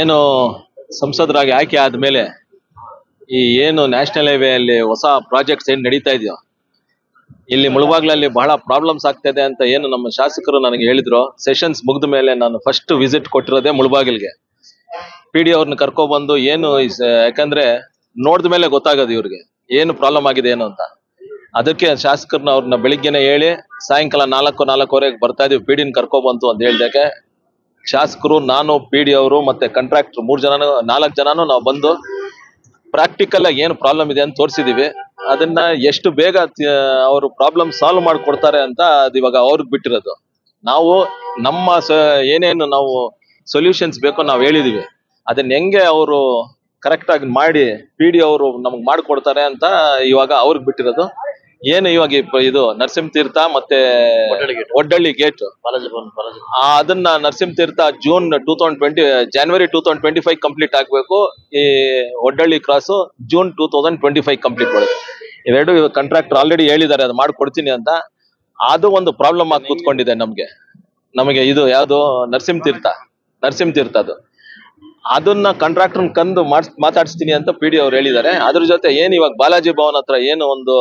ಏನು ಸಂಸದರಾಗಿ ಆಯ್ಕೆ ಆದ್ಮೇಲೆ ಈ ಏನು ನ್ಯಾಷನಲ್ ಹೈವೇ ಅಲ್ಲಿ ಹೊಸ ಪ್ರಾಜೆಕ್ಟ್ಸ್ ಏನ್ ನಡೀತಾ ಇದೆಯೋ, ಇಲ್ಲಿ ಮುಳಬಾಗ್ಲಲ್ಲಿ ಬಹಳ ಪ್ರಾಬ್ಲಮ್ಸ್ ಆಗ್ತಾ ಇದೆ ಅಂತ ಏನು ನಮ್ಮ ಶಾಸಕರು ನನಗೆ ಹೇಳಿದ್ರು. ಸೆಷನ್ಸ್ ಮುಗಿದ ಮೇಲೆ ನಾನು ಫಸ್ಟ್ ವಿಸಿಟ್ ಕೊಟ್ಟಿರೋದೇ ಮುಳುಬಾಗಿಲ್ಗೆ. ಪಿ ಡಿ ಅವ್ರನ್ನ ಕರ್ಕೊಬಂದು ಏನು ಯಾಕಂದ್ರೆ ನೋಡಿದ ಮೇಲೆ ಗೊತ್ತಾಗೋದು ಇವ್ರಿಗೆ, ಏನು ಪ್ರಾಬ್ಲಮ್ ಆಗಿದೆ ಏನು ಅಂತ. ಅದಕ್ಕೆ ಶಾಸಕರನ್ನ ಅವ್ರನ್ನ ಬೆಳಿಗ್ಗೆನೆ ಹೇಳಿ, ಸಾಯಂಕಾಲ ನಾಲ್ಕು, ನಾಲ್ಕುವರೆಗೆ ಬರ್ತಾ ಇದೀವಿ ಪಿ ಡಿನ ಕರ್ಕೊಬಂತು ಅಂತ ಹೇಳ್ದಕ್ಕೆ ಶಾಸಕರು, ನಾನು ಪಿ ಡಿ ಅವರು ಮತ್ತೆ ಕಾಂಟ್ರಾಕ್ಟರ್ ಮೂರ್ ಜನನು, ನಾಲ್ಕು ಜನನು ನಾವು ಬಂದು ಪ್ರಾಕ್ಟಿಕಲ್ ಆಗಿ ಏನು ಪ್ರಾಬ್ಲಮ್ ಇದೆ ಅಂತ ತೋರಿಸಿದೀವಿ. ಅದನ್ನ ಎಷ್ಟು ಬೇಗ ಅವರು ಪ್ರಾಬ್ಲಮ್ ಸಾಲ್ವ್ ಮಾಡ್ಕೊಡ್ತಾರೆ ಅಂತ ಅದು ಇವಾಗ ಅವ್ರಿಗೆ ಬಿಟ್ಟಿರೋದು. ನಾವು ನಮ್ಮ ಏನೇನು ನಾವು ಸೊಲ್ಯೂಷನ್ಸ್ ಬೇಕೋ ನಾವು ಹೇಳಿದೀವಿ. ಅದನ್ನ ಹೆಂಗೆ ಅವರು ಕರೆಕ್ಟ್ ಆಗಿ ಮಾಡಿ ಪಿ ಡಿ ಅವರು ನಮ್ಗೆ ಮಾಡಿಕೊಡ್ತಾರೆ ಅಂತ ಇವಾಗ ಅವ್ರಿಗೆ ಬಿಟ್ಟಿರೋದು. ಏನು ಇವಾಗ ಇಪ್ಪ- ಇದು ನರಸಿಂಹ ತೀರ್ಥ ಮತ್ತೆ ಒಡ್ಡಳ್ಳಿ ಗೇಟ್ ಅದನ್ನ Narasimha Teertha June two thousand twenty January two thousand twenty five complete ಆಗ್ಬೇಕು. ಈ Oddalli cross June two thousand twenty five complete ಮಾಡುತ್ತೆ ಇವೆರಡು ಕಾಂಟ್ರಾಕ್ಟರ್ ಆಲ್ರೆಡಿ ಹೇಳಿದ್ದಾರೆ ಅದು ಮಾಡ್ಕೊಡ್ತೀನಿ ಅಂತ. ಅದು ಒಂದು ಪ್ರಾಬ್ಲಮ್ ಆಗಿ ಕೂತ್ಕೊಂಡಿದೆ ನಮ್ಗೆ. ನಮಗೆ ಇದು ಯಾವುದು? ನರಸಿಂಹ ತೀರ್ಥ. ನರಸಿಂಹ ತೀರ್ಥ ಅದು. ಅದನ್ನ ಕಾಂಟ್ರಾಕ್ಟರ್ ಕಂದು ಮಾತಾಡಿಸ್ತೀನಿ ಅಂತ ಪಿ ಡಿ ಅವ್ರು ಹೇಳಿದ್ದಾರೆ. ಅದ್ರ ಜೊತೆ ಏನ್ ಇವಾಗ ಬಾಲಾಜಿ ಭವನ್ ಹತ್ರ ಏನು ಒಂದು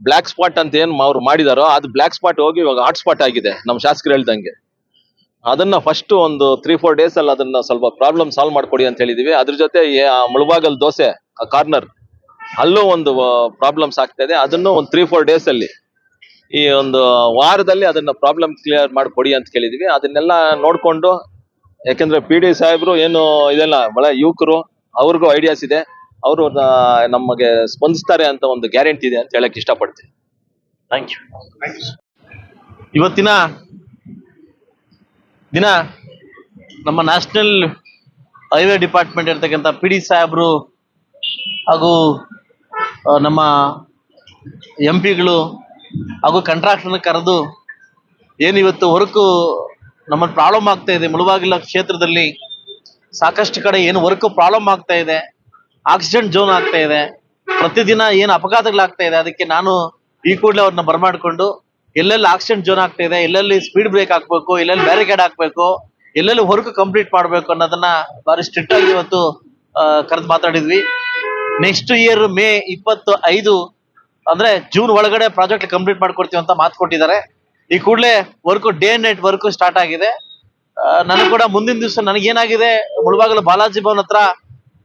ಬ್ಲಾಕ್ ಸ್ಪಾಟ್ ಅಂತ ಏನ್ ಅವ್ರು ಮಾಡಿದಾರೋ, ಅದು ಬ್ಲಾಕ್ ಸ್ಪಾಟ್ ಹೋಗಿ ಇವಾಗ ಹಾಟ್ ಸ್ಪಾಟ್ ಆಗಿದೆ ನಮ್ಮ ಶಾಸಕರು ಹೇಳ್ದಂಗೆ. ಅದನ್ನ ಫಸ್ಟ್ ಒಂದು ತ್ರೀ ಫೋರ್ ಡೇಸ್ ಅಲ್ಲಿ ಅದನ್ನ ಸ್ವಲ್ಪ ಪ್ರಾಬ್ಲಮ್ ಸಾಲ್ವ್ ಮಾಡ್ಕೊಡಿ ಅಂತ ಹೇಳಿದೀವಿ. ಅದ್ರ ಜೊತೆ ಆ, ಮುಳಬಾಗಲ್ ದೋಸೆ ಕಾರ್ನರ್ ಅಲ್ಲೂ ಒಂದು ಪ್ರಾಬ್ಲಮ್ಸ್ ಆಗ್ತಾ ಇದೆ. ಅದನ್ನು ಒಂದು ತ್ರೀ ಫೋರ್ ಡೇಸ್ ಅಲ್ಲಿ ಈ ಒಂದು ವಾರದಲ್ಲಿ ಅದನ್ನ ಪ್ರಾಬ್ಲಮ್ ಕ್ಲಿಯರ್ ಮಾಡ್ಕೊಡಿ ಅಂತ ಕೇಳಿದೀವಿ. ಅದನ್ನೆಲ್ಲ ನೋಡ್ಕೊಂಡು ಯಾಕಂದ್ರೆ ಪಿ ಡಿ ಸಾಹೇಬ್ರು ಏನು ಇದೆಲ್ಲ, ಬಹಳ ಯುವಕರು, ಅವ್ರಿಗೂ ಐಡಿಯಾಸ್ ಇದೆ. ಅವರು ನಮಗೆ ಸ್ಪಂದಿಸ್ತಾರೆ ಅಂತ ಒಂದು ಗ್ಯಾರಂಟಿ ಇದೆ ಅಂತ ಹೇಳಕ್ ಇಷ್ಟಪಡ್ತೀನಿ. ಥ್ಯಾಂಕ್ ಯು ಇವತ್ತಿನ ದಿನ, ನಮ್ಮ ನ್ಯಾಷನಲ್ ಹೈವೇ ಡಿಪಾರ್ಟ್ಮೆಂಟ್ ಇರ್ತಕ್ಕಂಥ ಪಿ ಡಿ ಸಾಹೇಬ್ರು ಹಾಗೂ ನಮ್ಮ ಎಂ ಪಿಗಳು ಹಾಗೂ ಕಾಂಟ್ರಾಕ್ಟರ್ನ ಕರೆದು ಏನಿವತ್ತು ಇವತ್ತು ವರ್ಕು ನಮ್ಮ ಪ್ರಾಬ್ಲಮ್ ಆಗ್ತಾ ಇದೆ. ಮುಳುವಾಗಿಲ್ಲ ಕ್ಷೇತ್ರದಲ್ಲಿ. ಸಾಕಷ್ಟು ಕಡೆ ಏನು ವರ್ಕ್ ಪ್ರಾಬ್ಲಮ್ ಆಗ್ತಾ ಇದೆ. ಆಕ್ಸಿಡೆಂಟ್ ಜೋನ್ ಆಗ್ತಾ ಇದೆ. ಪ್ರತಿದಿನ ಏನು ಅಪಘಾತಗಳಾಗ್ತಾ ಇದೆ. ಅದಕ್ಕೆ ನಾನು ಈ ಕೂಡಲೇ ಅವ್ರನ್ನ ಬರಮಾಡಿಕೊಂಡು, ಎಲ್ಲೆಲ್ಲಿ ಆಕ್ಸಿಡೆಂಟ್ ಜೋನ್ ಆಗ್ತಾ ಇದೆ, ಎಲ್ಲೆಲ್ಲಿ ಸ್ಪೀಡ್ ಬ್ರೇಕ್ ಹಾಕ್ಬೇಕು, ಎಲ್ಲೆಲ್ಲಿ ಬ್ಯಾರಿಕೇಡ್ ಹಾಕ್ಬೇಕು, ಎಲ್ಲೆಲ್ಲಿ ವರ್ಕ್ ಕಂಪ್ಲೀಟ್ ಮಾಡ್ಬೇಕು ಅನ್ನೋದನ್ನ ಬಾರಿ ಸ್ಟ್ರಿಕ್ಟ್ ಆಗಿ ಇವತ್ತು ಕರೆದು ಮಾತಾಡಿದ್ವಿ. ನೆಕ್ಸ್ಟ್ ಇಯರ್ ಮೇ ಇಪ್ಪತ್ತು ಐದು ಅಂದ್ರೆ ಜೂನ್ ಒಳಗಡೆ ಪ್ರಾಜೆಕ್ಟ್ ಕಂಪ್ಲೀಟ್ ಮಾಡ್ಕೊಡ್ತೀವಿ ಅಂತ ಮಾತು ಕೊಟ್ಟಿದ್ದಾರೆ. ಈ ಕೂಡಲೇ work day and night work start ಆಗಿದೆ. ನನಗ್ ಕೂಡ ಮುಂದಿನ ದಿವಸ ನನಗೇನಾಗಿದೆ ಮುಳಬಾಗಲು ಬಾಲಾಜಿ ಭವನ್ ಹತ್ರ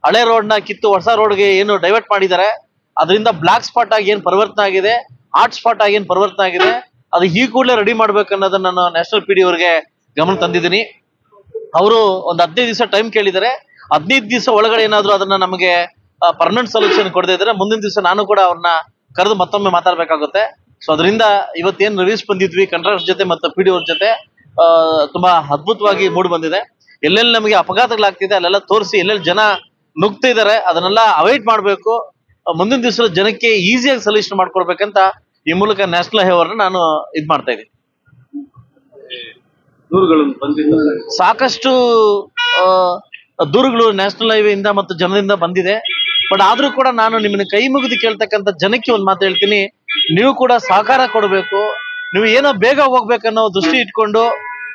ಹಳೆ ರೋಡ್ನ ಕಿತ್ತು ಹೊಸ ರೋಡ್ಗೆ ಏನು ಡೈವರ್ಟ್ ಮಾಡಿದ್ದಾರೆ ಅದರಿಂದ ಬ್ಲಾಕ್ ಸ್ಪಾಟ್ ಆಗಿ ಏನ್ ಪರಿವರ್ತನೆ ಆಗಿದೆ ಹಾಟ್ ಸ್ಪಾಟ್ ಆಗಿ ಏನ್ ಪರಿವರ್ತನೆ ಆಗಿದೆ, ಅದು ಈ ಕೂಡಲೇ ರೆಡಿ ಮಾಡ್ಬೇಕು ಅನ್ನೋದನ್ನ ನಾನು ನ್ಯಾಷನಲ್ ಪಿ ಡಿ ಅವ್ರಿಗೆ ಗಮನ ತಂದಿದ್ದೀನಿ. ಅವರು ಒಂದು ಹದಿನೈದು ದಿವಸ ಟೈಮ್ ಕೇಳಿದ್ದಾರೆ ಹದಿನೈದು ದಿವಸ ಒಳಗಡೆ ಏನಾದರೂ ಅದನ್ನ ನಮಗೆ ಪರ್ಮನೆಂಟ್ ಸೊಲ್ಯೂಷನ್ ಕೊಡದೇ ಇದ್ರೆ ಮುಂದಿನ ದಿವಸ ನಾನು ಕೂಡ ಅವ್ರನ್ನ ಕರೆದು ಮತ್ತೊಮ್ಮೆ ಮಾತಾಡ್ಬೇಕಾಗುತ್ತೆ. ಸೊ ಅದರಿಂದ ಇವತ್ತೇನ್ ರಿವ್ಯೂಸ್ ಬಂದಿದ್ವಿ ಕಂಟ್ರಾಕ್ಟ್ ಜೊತೆ ಮತ್ತು ಪಿ ಡಿ ಅವ್ರ ಜೊತೆ ತುಂಬಾ ಅದ್ಭುತವಾಗಿ ಮೂಡ್ ಬಂದಿದೆ. ಎಲ್ಲೆಲ್ಲಿ ನಮಗೆ ಅಪಘಾತಗಳಾಗ್ತಿದೆ ಅಲ್ಲೆಲ್ಲ ತೋರಿಸಿ ಎಲ್ಲೆಲ್ಲಿ ಜನ ನುಗ್ತಾ ಇದಾರೆ ಅದನ್ನೆಲ್ಲ ಅವಾಯ್ಡ್ ಮಾಡಬೇಕು. ಮುಂದಿನ ದಿವಸ ಜನಕ್ಕೆ ಈಸಿಯಾಗಿ ಸೊಲ್ಯೂಷನ್ ಮಾಡ್ಕೊಡ್ಬೇಕಂತ ಈ ಮೂಲಕ ನ್ಯಾಷನಲ್ ಹೈವರ್ನ ನಾನು ಇದ್ ಮಾಡ್ತಾ ಇದ್ದೀನಿ. ಸಾಕಷ್ಟು ದೂರುಗಳು ನ್ಯಾಷನಲ್ ಹೈವೇ ಇಂದ ಮತ್ತು ಜನರಿಂದ ಬಂದಿದೆ. ಬಟ್ ಆದ್ರೂ ಕೂಡ ನಾನು ನಿಮ್ಮನ್ನ ಕೈ ಮುಗಿದು ಕೇಳ್ತಕ್ಕಂಥ ಜನಕ್ಕೆ ಒಂದು ಮಾತು ಹೇಳ್ತೀನಿ. ನೀವು ಕೂಡ ಸಹಕಾರ ಕೊಡಬೇಕು. ನೀವು ಏನೋ ಬೇಗ ಹೋಗ್ಬೇಕನ್ನೋ ದೃಷ್ಟಿ ಇಟ್ಕೊಂಡು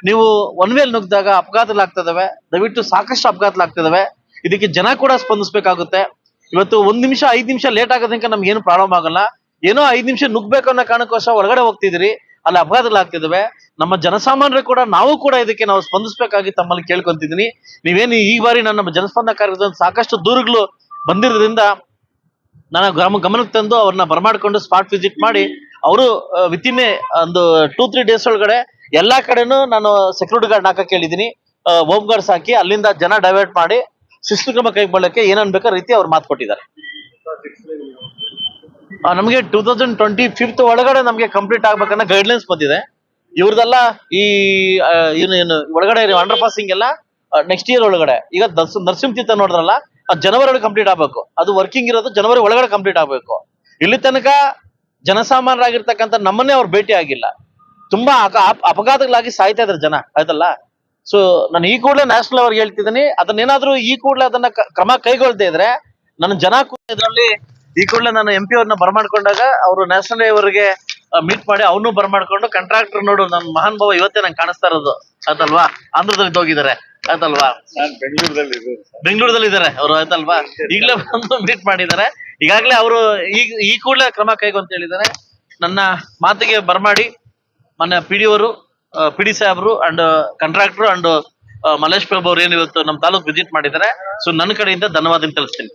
ನೀವು ಒನ್ ವೇಲ್ ನುಗ್ಗಿದಾಗ ಅಪಘಾತಗಳಾಗ್ತದವೆ ದಯವಿಟ್ಟು ಸಾಕಷ್ಟು ಅಪಘಾತಗಳಾಗ್ತದವೆ ಇದಕ್ಕೆ ಜನ ಕೂಡ ಸ್ಪಂದಿಸ್ಬೇಕಾಗುತ್ತೆ. ಇವತ್ತು ಒಂದ್ ನಿಮಿಷ, ಐದ್ ನಿಮಿಷ ಲೇಟ್ ಆಗೋದಕ್ಕೆ ನಮ್ಗೆ ಏನು ಪ್ರಾಬ್ಲಮ್ ಆಗಲ್ಲ. ಏನೋ ಐದ್ ನಿಮಿಷ ನುಗ್ಬೇಕು ಅನ್ನೋ ಕಾರಣಕ್ಕೋಸ್ಕರ ಹೊರಗಡೆ ಹೋಗ್ತಿದ್ರಿ ಅಲ್ಲಿ ಅಪಘಾತಗಳಾಗ್ತಿದಾವೆ ನಮ್ಮ ಜನಸಾಮಾನ್ಯರು ಕೂಡ, ನಾವು ಕೂಡ ಇದಕ್ಕೆ ನಾವು ಸ್ಪಂದಿಸಬೇಕಾಗಿ ತಮ್ಮಲ್ಲಿ ಕೇಳ್ಕೊಂತಿದ್ದೀನಿ. ನೀವೇನು ಈ ಬಾರಿ ನನ್ನ ಜನಸ್ಪಂದನ ಕಾರ್ಯಕ್ರಮದ ಸಾಕಷ್ಟು ದೂರುಗಳು ಬಂದಿರೋದ್ರಿಂದ ನಾನು ಗ್ರಾಮ ಗಮನಕ್ಕೆ ತಂದು ಅವ್ರನ್ನ ಬರಮಾಡ್ಕೊಂಡು ಸ್ಪಾಟ್ ವಿಸಿಟ್ ಮಾಡಿ ಅವರು ವಿತಿನ್ ಒಂದು ಟೂ ತ್ರೀ ಡೇಸ್ ಒಳಗಡೆ ಎಲ್ಲಾ ಕಡೆನೂ ನಾನು ಸೆಕ್ಯೂರಿಟಿ ಗಾರ್ಡ್ ಹಾಕಕ್ಕೆ ಹೇಳಿದೀನಿ ಹೋಮ್ ಗಾರ್ಡ್ಸ್ ಹಾಕಿ ಅಲ್ಲಿಂದ ಜನ ಡೈವರ್ಟ್ ಮಾಡಿ ಶಿಸ್ತು ಕ್ರಮ ಕೈಗೊಳ್ಳಕ್ಕೆ ಏನೇನ್ ಬೇಕೋ ರೀತಿ ಅವ್ರು ಮಾತು ಕೊಟ್ಟಿದ್ದಾರೆ. ನಮಗೆ ಟೂ ತೌಸಂಡ್ ಟ್ವೆಂಟಿ ಫಿಫ್ತ್ ಒಳಗಡೆ ನಮಗೆ ಕಂಪ್ಲೀಟ್ ಆಗ್ಬೇಕನ್ನೋ ಗೈಡ್ಲೈನ್ಸ್ ಬಂದಿದೆ. ಇವ್ರದೆಲ್ಲ ಈ ಏನು ಏನು, ಒಳಗಡೆ ಅಂಡರ್ ಪಾಸಿಂಗ್ ಎಲ್ಲ ನೆಕ್ಸ್ಟ್ ಇಯರ್ ಒಳಗಡೆ. ಈಗ ನರಸಿಂಹ ತೀರ್ಥ ನೋಡಿದ್ರಲ್ಲ ಅದು ಜನವರಿ ಒಳಗೆ ಕಂಪ್ಲೀಟ್ ಆಗ್ಬೇಕು. ಅದು ವರ್ಕಿಂಗ್ ಇರೋದು ಜನವರಿ ಒಳಗಡೆ ಕಂಪ್ಲೀಟ್ ಆಗ್ಬೇಕು. ಇಲ್ಲಿ ತನಕ ಜನಸಾಮಾನ್ಯರಾಗಿರ್ತಕ್ಕಂಥ ನಮ್ಮನ್ನೇ ಅವ್ರು ಭೇಟಿ ಆಗಿಲ್ಲ. ತುಂಬಾ ಅಪಘಾತಗಳಾಗಿ ಸಾಯ್ತಾ ಇದಾರೆ ಜನ, ಆಯ್ತಲ್ಲ? ಸೊ ನಾನು ಈ ಕೂಡಲೇ ನ್ಯಾಷನಲ್ ಅವ್ರಿಗೆ ಹೇಳ್ತಿದ್ದೀನಿ. ಅದನ್ನೇನಾದ್ರೂ ಈ ಕೂಡಲೇ ಅದನ್ನ ಕ್ರಮ ಕೈಗೊಳ್ಳದೆ ಇದ್ರೆ, ನನ್ನ ಜನ ಕೂಡ ಈ ಕೂಡಲೇ ನಾನು ಎಂ ಪಿ ಅವ್ರನ್ನ ಬರಮಾಡ್ಕೊಂಡಾಗ ಅವರು ನ್ಯಾಷನಲ್ ಅವರಿಗೆ ಮೀಟ್ ಮಾಡಿ ಅವನು ಬರ್ಮಾಡ್ಕೊಂಡು ಕಾಂಟ್ರಾಕ್ಟರ್ ನೋಡು ನನ್ನ ಮಹಾನ್ ಭಾವ ಇವತ್ತೇ ನಂಗೆ ಕಾಣಿಸ್ತಾ ಇರೋದು ಅದಲ್ವಾ ಆಂಧ್ರದಲ್ಲಿ ಹೋಗಿದ್ದಾರೆ. ಆಯ್ತಲ್ವಾ? ಇರೋದು ಬೆಂಗಳೂರಲ್ಲಿ ಇದಾರೆ ಅವರು ಆಯ್ತಲ್ವಾ? ಈಗಲೇ ಬಂದು ಮೀಟ್ ಮಾಡಿದ್ದಾರೆ. ಈಗಾಗಲೇ ಅವರು ಈಗ ಈ ಕೂಡಲೇ ಕ್ರಮ ಕೈಗೊಂತ ಹೇಳಿದ್ದಾರೆ. ನನ್ನ ಮಾತಿಗೆ ಬರಮಾಡಿ ಮೊನ್ನೆ ಪಿ ಡಿ ಅವರು ಪಿ ಡಿ ಸಾಹೇಬ್ರು and contractor and Malesh Prabhu ಅವ್ರು ಏನು ಇವತ್ತು ನಮ್ಮ ತಾಲೂಕ್ ವಿಸಿಟ್ ಮಾಡಿದ್ದಾರೆ. ಸೊ ನನ್ನ ಕಡೆಯಿಂದ ಧನ್ಯವಾದ ತಿಳಿಸ್ತೀನಿ